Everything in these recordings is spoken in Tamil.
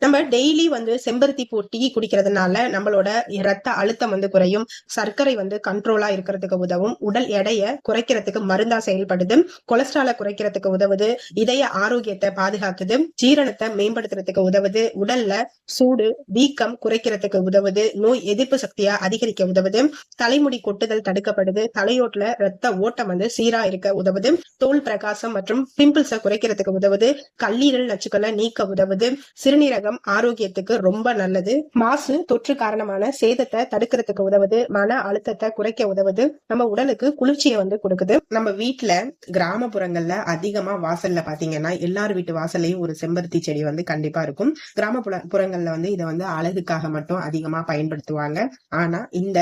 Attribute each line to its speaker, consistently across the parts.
Speaker 1: நம்ம டெய்லி வந்து செம்பருத்தி பூ டீ குடிக்கிறதுனால நம்மளோட ரத்த அழுத்தம் வந்து குறையும். சர்க்கரை வந்து கண்ட்ரோலா இருக்கிறதுக்கு உதவும். உடல் எடையை குறைக்கிறதுக்கு மருந்தா செயல்படுது. கொலஸ்ட்ரால குறைக்கிறதுக்கு உதவுது. இதய ஆரோக்கியத்தை பாதுகாக்குது. ஜீரணத்தை மேம்படுத்துறதுக்கு உதவுது. உடல்ல சூடு வீக்கம் குறைக்கிறதுக்கு உதவுது. நோய் எதிர்ப்பு சக்தியா அதிகரிக்க உதவுது. தலைமுடி கொட்டுதல் தடுக்கப்படுது. தலையோட்டுல ரத்த ஓட்டம் வந்து சீரா இருக்க உதவுது. தோல் பிரகாசம் மற்றும் பிம்பிள்ஸை குறைக்கிறதுக்கு உதவுது. கல்லீரல் நச்சுக்களை நீக்க உதவுது. சிறுநீரக சிறுநீரகம் ஆரோக்கியத்துக்கு ரொம்ப நல்லது. மாசு தொற்று காரணமான சேதத்தை தடுக்கிறதுக்கு உதவுது மன அழுத்தத்தை குறைக்க உதவுது நம்ம உடலுக்கு குளிர்ச்சியை வந்து கொடுக்குது. நம்ம வீட்டுல கிராமப்புறங்கள்ல அதிகமா வாசல்ல பாத்தீங்கன்னா எல்லார் வீட்டு வாசல்லையும் ஒரு செம்பருத்தி செடி வந்து கண்டிப்பா இருக்கும். கிராமப்புற புறங்கள்ல வந்து இதை வந்து அழகுக்காக மட்டும் அதிகமா பயன்படுத்துவாங்க. ஆனா இந்த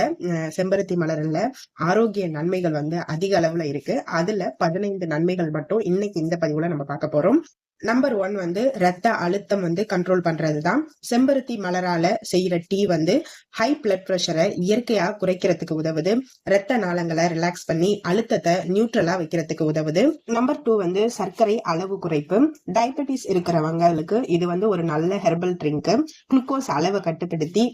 Speaker 1: செம்பருத்தி மலர்ல ஆரோக்கிய நன்மைகள் வந்து அதிக அளவுல இருக்கு. அதுல பதினைந்து நன்மைகள் மட்டும் இன்னைக்கு இந்த பதிவுல நம்ம பார்க்க போறோம். நம்பர் ஒன் வந்து ரத்த அழுத்தம் வந்து கண்ட்ரோல் பண்றது தான் செம்பருத்தி மலரால செய்யற டீ வந்து ஹை பிளட் ப்ரெஷரை இயற்கையா குறைக்கிறதுக்கு உதவுது. ரத்த நாளங்களை ரிலாக்ஸ் பண்ணி அழுத்தத்தை நியூட்ரலா வைக்கிறதுக்கு உதவுது. நம்பர் டூ வந்து சர்க்கரை அளவு குறைப்பு. டயபெட்டிஸ் இருக்கிறவங்களுக்கு இது வந்து ஒரு நல்ல ஹெர்பல் ட்ரிங்க் குளுக்கோஸ் அளவை கட்டுப்படுத்தி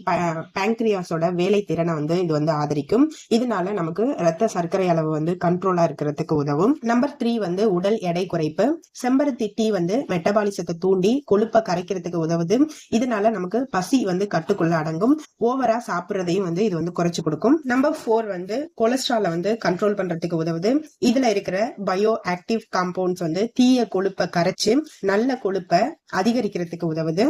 Speaker 1: பேங்க்ரியாஸோட வேலை திறனை வந்து இது வந்து ஆதரிக்கும். இதனால நமக்கு ரத்த சர்க்கரை அளவு வந்து கண்ட்ரோலா இருக்கிறதுக்கு உதவும். நம்பர் த்ரீ வந்து உடல் எடை குறைப்பு. செம்பருத்தி டீ வந்து மெட்டபாலிசத்தை தூண்டி கொழுப்பை கரைக்கிறதுக்கு உதவுது. இதனால நமக்கு பசி வந்து கட்டுக்குள்ள அடங்கும். ஓவரா சாப்பிடுறதையும் வந்து இது வந்து குறைச்சு கொடுக்கும். நம்பர் ஃபோர் வந்து கொலஸ்ட்ரால வந்து கண்ட்ரோல் பண்றதுக்கு உதவுது. இதுல இருக்கிற பயோ ஆக்டிவ் காம்பவுண்ட்ஸ் வந்து தீய கொழுப்பை கரைச்சு நல்ல கொழுப்பை அதிகரிக்கிறதுக்கு உதவுது.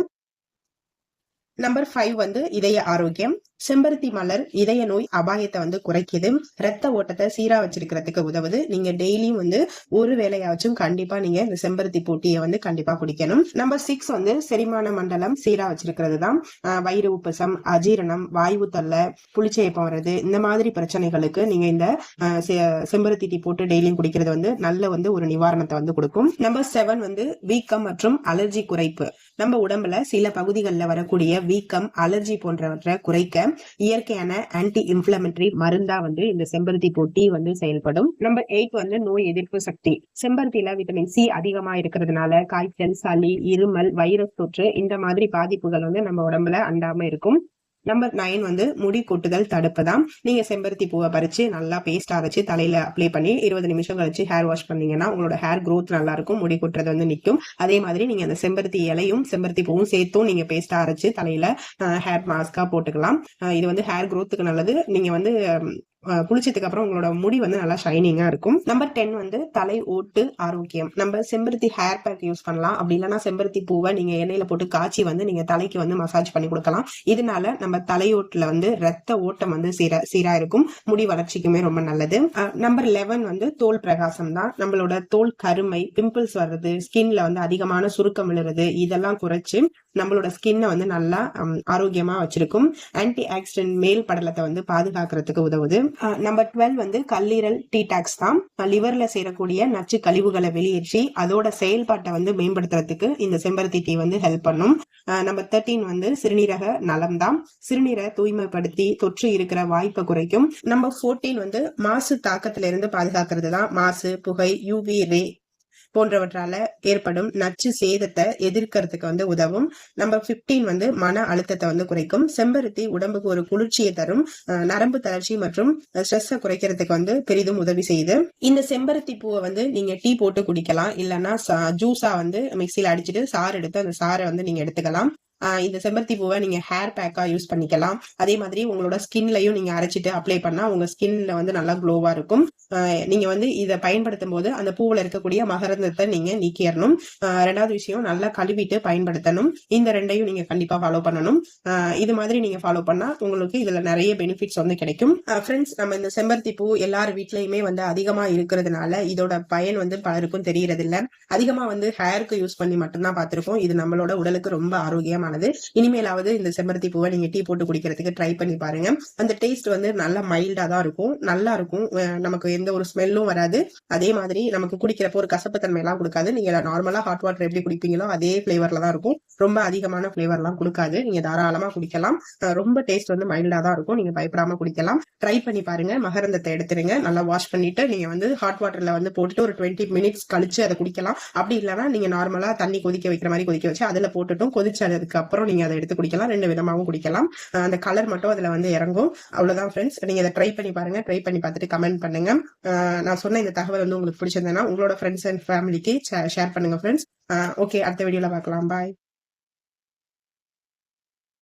Speaker 1: நம்பர் ஃபைவ் வந்து இதய ஆரோக்கியம். செம்பருத்தி மலர் இதய நோய் அபாயத்தை வந்து குறைக்குது. ரத்த ஓட்டத்தை சீரா வச்சிருக்கிறதுக்கு உதவுது. நீங்க டெய்லியும் வந்து ஒரு வேலையாச்சும் கண்டிப்பா நீங்க இந்த செம்பருத்தி போட்டியை வந்து கண்டிப்பா குடிக்கணும். நம்பர் சிக்ஸ் வந்து செரிமான மண்டலம் சீரா வச்சிருக்கிறது தான். வயிறு உப்பசம் அஜீரணம் வாயு தொல்லை புளிச்சேப்பம் வர்றது இந்த மாதிரி பிரச்சனைகளுக்கு நீங்க இந்த செ- செம்பருத்தி டீ போட்டு டெய்லியும் குடிக்கிறது வந்து நல்ல வந்து ஒரு நிவாரணத்தை வந்து கொடுக்கும். நம்பர் செவன் வந்து வீக்கம் மற்றும் அலர்ஜி குறைப்பு. நம்ம உடம்புல சில பகுதிகளில் வரக்கூடிய வீக்கம் அலர்ஜி போன்றவற்றை குறைக்க இயற்கையான ஆன்டி இன்ஃபிளமெண்டரி மருந்தா வந்து இந்த செம்பருத்தி போட்டி டீ வந்து செயல்படும். நம்பர் எயிட் வந்து நோய் எதிர்ப்பு சக்தி. செம்பருத்தியில விட்டமின் சி அதிகமா இருக்கிறதுனால காய்ச்சல் சளி இருமல் வைரஸ் தொற்று இந்த மாதிரி பாதிப்புகள் வந்து நம்ம உடம்புல அண்டாம இருக்கும். நம்பர் நைன் வந்து முடி கொட்டுதல் தடுப்பு தான் நீங்க செம்பருத்தி பூவை பறிச்சு நல்லா பேஸ்ட் அரைச்சு தலையில அப்ளை பண்ணி இருபது நிமிஷம் கழிச்சு ஹேர் வாஷ் பண்ணீங்கன்னா உங்களோட ஹேர் க்ரோத் நல்லா இருக்கும். முடி கொட்டுறது வந்து நிற்கும் அதே மாதிரி நீங்க அந்த செம்பருத்தி இலையும் செம்பருத்தி பூவும் சேர்த்தும் நீங்க பேஸ்டா அரைச்சு தலையில ஹேர் மாஸ்கா போட்டுக்கலாம். இது வந்து ஹேர் க்ரோத்துக்கு நல்லது. நீங்க வந்து குளிச்சதுக்கு அப்புறம் உங்களோட முடி வந்து நல்லா ஷைனிங்கா இருக்கும். நம்பர் டென் வந்து தலை ஓட்டு ஆரோக்கியம். நம்ம செம்பருத்தி ஹேர் பேக் யூஸ் பண்ணலாம். அப்படி இல்லைன்னா செம்பருத்தி பூவை நீங்க எண்ணெயில போட்டு காய்ச்சி வந்து நீங்க தலைக்கு வந்து மசாஜ் பண்ணி கொடுக்கலாம். இதனால நம்ம தலையோட்டுல வந்து ரத்த ஓட்டம் வந்து சீரா சீரா இருக்கும். முடி வளர்ச்சிக்குமே ரொம்ப நல்லது. நம்பர் லெவன் வந்து தோல் பிரகாசம் தான். நம்மளோட தோல் கருமை பிம்பிள்ஸ் வர்றது ஸ்கின்ல வந்து அதிகமான சுருக்கம் விழுறது இதெல்லாம் குறைச்சு நம்மளோட ஸ்கின்னை வந்து நல்லா ஆரோக்கியமாக ஆரோக்கியமா வச்சிருக்கும். ஆன்டி ஆக்சிடென்ட் மேல் படலத்தை வந்து பாதுகாக்கிறதுக்கு உதவுது. நம்பர் டுவெல் வந்து கல்லீரல் டீடாக்ஸ் தான். லிவர்ல சேரக்கூடிய நச்சு கழிவுகளை வெளியேற்றி அதோட செயல்பாட்டை வந்து மேம்படுத்துறதுக்கு இந்த செம்பருத்தி டீ வந்து ஹெல்ப் பண்ணும். நம்பர் தேர்ட்டீன் வந்து சிறுநீரக நலம் தான். சிறுநீரை தூய்மைப்படுத்தி தொற்று இருக்கிற வாய்ப்பை குறைக்கும். நம்பர் ஃபோர்டீன் வந்து மாசு தாக்கத்துல இருந்து பாதுகாக்கிறது தான் மாசு புகை யூவி ரே போன்றவற்றால ஏற்படும் நச்சு சேதத்தை எதிர்க்கிறதுக்கு வந்து உதவும். நம்பர் 15 வந்து மன அழுத்தத்தை வந்து குறைக்கும். செம்பருத்தி உடம்புக்கு ஒரு குளிர்ச்சியை தரும். நரம்பு தளர்ச்சி மற்றும் ஸ்ட்ரெஸ்ஸை குறைக்கிறதுக்கு வந்து பெரிதும் உதவி செய்யுது. இந்த செம்பருத்தி பூவை வந்து நீங்க டீ போட்டு குடிக்கலாம். இல்லைன்னா ஜூஸா வந்து மிக்சியில் அடிச்சுட்டு சாறு எடுத்து அந்த சாறை வந்து நீங்க எடுத்துக்கலாம். இந்த செம்பருத்தி பூவை நீங்க ஹேர் பேக்கா யூஸ் பண்ணிக்கலாம். அதே மாதிரி உங்களோட ஸ்கின்லயும் நீங்க அரைச்சிட்டு அப்ளை பண்ணா உங்க ஸ்கின்ல வந்து நல்லா க்ளோவா இருக்கும். நீங்க வந்து இதை பயன்படுத்தும் போது அந்த பூவுல இருக்கக்கூடிய மகரந்தத்தை நீங்க நீக்கிடணும். ரெண்டாவது விஷயம் நல்லா கழுவிட்டு பயன்படுத்தணும். இந்த ரெண்டையும் நீங்க கண்டிப்பா ஃபாலோ பண்ணணும். இது மாதிரி நீங்க ஃபாலோ பண்ணா உங்களுக்கு இதுல நிறைய பெனிஃபிட்ஸ் வந்து கிடைக்கும். ஃப்ரெண்ட்ஸ் நம்ம இந்த செம்பருத்தி பூ எல்லார் வீட்லயுமே வந்து அதிகமா இருக்கிறதுனால இதோட பயன் வந்து பலருக்கும் தெரியறது இல்ல அதிகமா வந்து ஹேருக்கு யூஸ் பண்ணி மட்டும்தான் பார்த்திருக்கோம். இது நம்மளோட உடலுக்கு ரொம்ப ஆனது. இனிமேலாவது இந்த செம்பருத்தி பூவை நீங்க டீ போட்டு குடிக்கிறதுக்கு ட்ரை பண்ணி பாருங்க. அந்த டேஸ்ட் வந்து நல்லா மைல்டா தான் இருக்கும். நல்லா இருக்கும். நமக்கு எந்த ஒரு ஸ்மெல்லும் வராது. அதே மாதிரி நமக்கு குடிக்கிறப்போ ஒரு கசப்புத்தன்மை எல்லாம் கொடுக்காது. நீங்க நார்மலா ஹாட் வாட்டர் எப்படி குடிப்பீங்களோ அதே ஃபிளேவர்ல தான் இருக்கும். ரொம்ப அதிகமான ஃபிளேவர் எல்லாம் கொடுக்காது. நீங்க தாராளமா குடிக்கலாம். ரொம்ப டேஸ்ட் வந்து மைல்டா தான் இருக்கும். நீங்க பயப்படாம குடிக்கலாம். ட்ரை பண்ணி பாருங்க. மகரந்தத்தை எடுத்துருங்க. நல்லா வாஷ் பண்ணிட்டு நீங்க வந்து ஹாட் வாட்டர்ல வந்து போட்டுட்டு ஒரு டுவெண்ட்டி மினிட்ஸ் கழிச்சு அதை குடிக்கலாம். அப்படி இல்லைன்னா நீங்க நார்மலா தண்ணி கொதிக்க வைக்கிற மாதிரி கொதிக்க வச்சு அதுல போட்டுட்டும் கொதிச்சதுக்கு அப்புறம் நீங்க அதை எடுத்து குடிக்கலாம். ரெண்டு விதமாகவும் குடிக்கலாம். அந்த கலர் மட்டும் அதுல வந்து இறங்கும். அவ்வளவுதான் ஃப்ரெண்ட்ஸ் நீங்க இதை ட்ரை பண்ணி பாருங்க. ட்ரை பண்ணி பார்த்துட்டு கமெண்ட் பண்ணுங்க. நான் சொன்ன இந்த தகவல் வந்து உங்களுக்கு பிடிச்சிருந்தேன்னா உங்களோட ஃப்ரெண்ட்ஸ் அண்ட் ஃபேமிலிக்கு ஷேர் பண்ணுங்க ஃப்ரெண்ட்ஸ் ஓகே அடுத்த வீடியோல பார்க்கலாம். பாய்